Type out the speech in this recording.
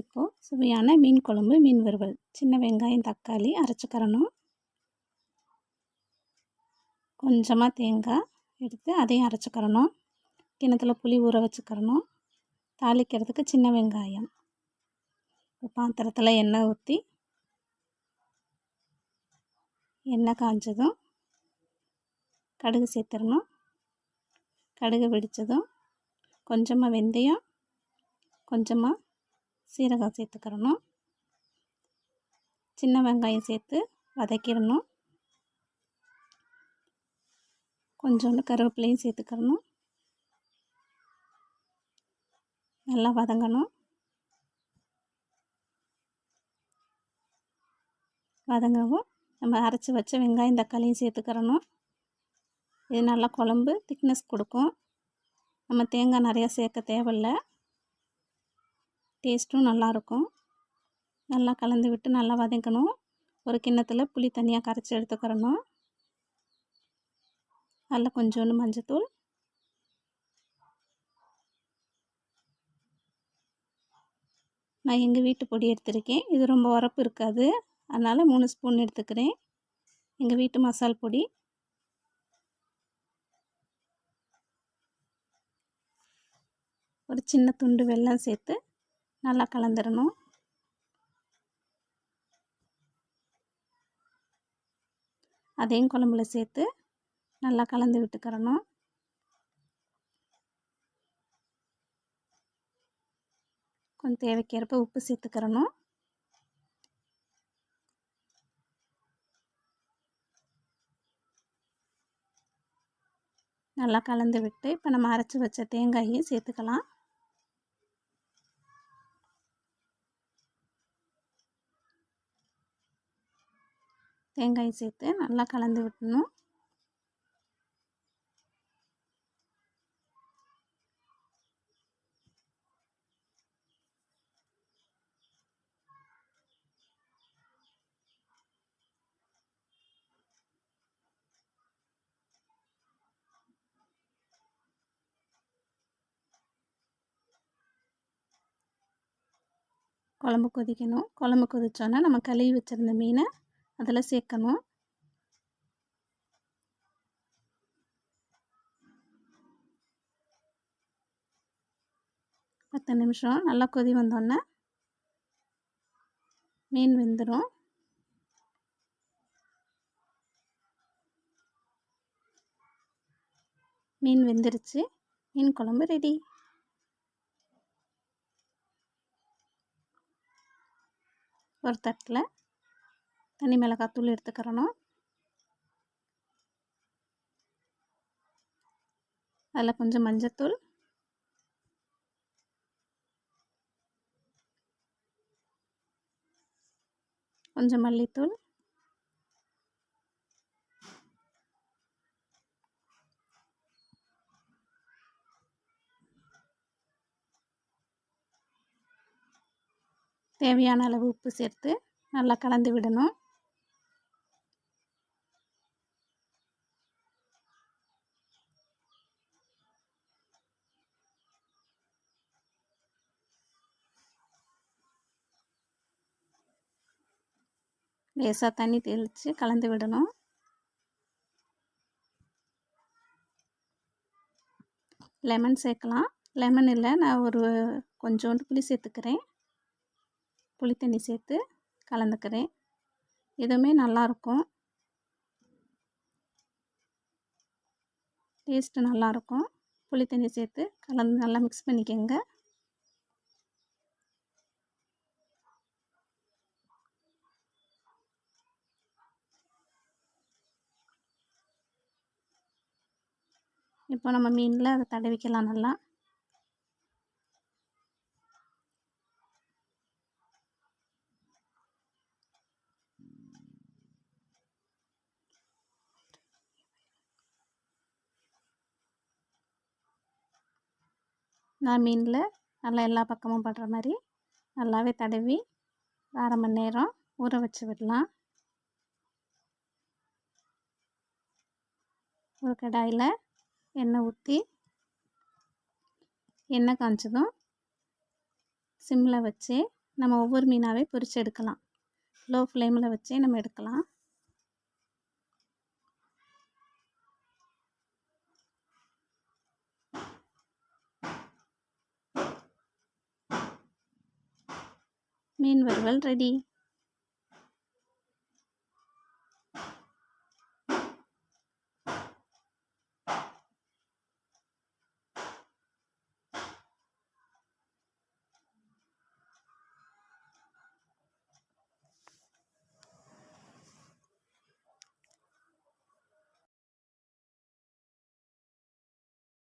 இப்போது சுவையான மீன் குழம்பு மீன் வறுவல். சின்ன வெங்காயம் தக்காளி அரைச்சிக்கிறணும் கொஞ்சமாக தேங்காய் எடுத்து அதையும் அரைச்சிக்கிறணும் கிணத்துல புளி ஊற வச்சுக்கிறணும் தாளிக்கிறதுக்கு சின்ன வெங்காயம். பாத்திரத்தில் எண்ணெய் ஊற்றி எண்ணெய் காஞ்சதும் கடுகு சேர்த்துடணும். கடுகு வெடித்ததும் கொஞ்சமாக வெந்தயம் கொஞ்சமாக சீரகம் சேர்த்துக்கிறணும். சின்ன வெங்காயம் சேர்த்து வதக்கிடணும். கொஞ்சோண்டு கருவேப்பிலையும் சேர்த்துக்கிறணும். நல்லா வதங்கணும். வதங்கவும் நம்ம அரைச்சி வச்ச வெங்காயம் தக்காளியும் சேர்த்துக்கிறணும். இது நல்லா குழம்பு திக்னஸ் கொடுக்கும். நம்ம தேங்காய் நிறையா சேர்க்க தேவையில்ல. டேஸ்ட்டும் நல்லாயிருக்கும். நல்லா கலந்து விட்டு நல்லா வதங்கணும். ஒரு கிண்ணத்தில் புளி தனியாக கரைச்சி எடுத்துக்கிறணும். அதில் கொஞ்சோண்டு மஞ்சத்தூள். நான் எங்கள் வீட்டு பொடி எடுத்திருக்கேன். இது ரொம்ப உரப்பு இருக்காது. அதனால் மூணு ஸ்பூன் எடுத்துக்கிறேன். எங்கள் வீட்டு மசால் பொடி. ஒரு சின்ன துண்டு வெல்லம் சேர்த்து நல்லா கலந்துடணும் அதையும் குழம்புல சேர்த்து நல்லா கலந்து விட்டுக்கிறணும். கொஞ்சம் தேவைக்கேற்ப உப்பு சேர்த்துக்கிறணும். நல்லா கலந்து விட்டு இப்போ நம்ம அரைச்சி வச்ச தேங்காயையும் சேர்த்துக்கலாம். தேங்காய் சேர்த்து நல்லா கலந்து விட்டணும். குழம்பு கொதிக்கணும். குழம்பு கொதிச்சோன்னா நம்ம கழுவி வச்சுருந்த மீனை அதில் சேர்க்கணும். பத்து நிமிஷம். நல்லா கொதி வந்தோடனே மீன் வெந்துடும் மீன் வெந்துருச்சு. மீன் குழம்பு ரெடி ஒரு தட்டில் தனி மிளகாத்தூள் எடுத்துக்கிறணும். அதில் கொஞ்சம் மஞ்சத்தூள். கொஞ்சம் மல்லித்தூள். தேவையான அளவு உப்பு சேர்த்து நல்லா கலந்து விடணும். லேசாக தண்ணி தெளித்து கலந்து விடணும். லெமன் சேர்க்கலாம். லெமன் இல்லை நான் ஒரு கொஞ்சோண்டு புளி சேர்த்துக்கிறேன். புளி தண்ணி சேர்த்து கலந்துக்கிறேன். இதுவுமே நல்லாயிருக்கும் டேஸ்ட்டு நல்லாயிருக்கும் புளி தண்ணி சேர்த்து கலந்து நல்லா மிக்ஸ் பண்ணிக்கோங்க. இப்போ நம்ம மீனில் அதை தடவிக்கலாம் நல்லா. நான் மீனில் நல்லா எல்லா பக்கமும் படுற மாதிரி நல்லாவே தடவி அரை மணி நேரம் ஊற வச்சு விடலாம். ஒரு கடாயில் எண்ணெய் ஊற்றி எண்ணெய் காய்ச்சதும் சிம்மில் வச்சு நம்ம ஒவ்வொரு மீனாகவே பொரித்து எடுக்கலாம். லோ ஃப்ளேமில் வச்சே நம்ம எடுக்கலாம். மீன் வறுவல் ரெடி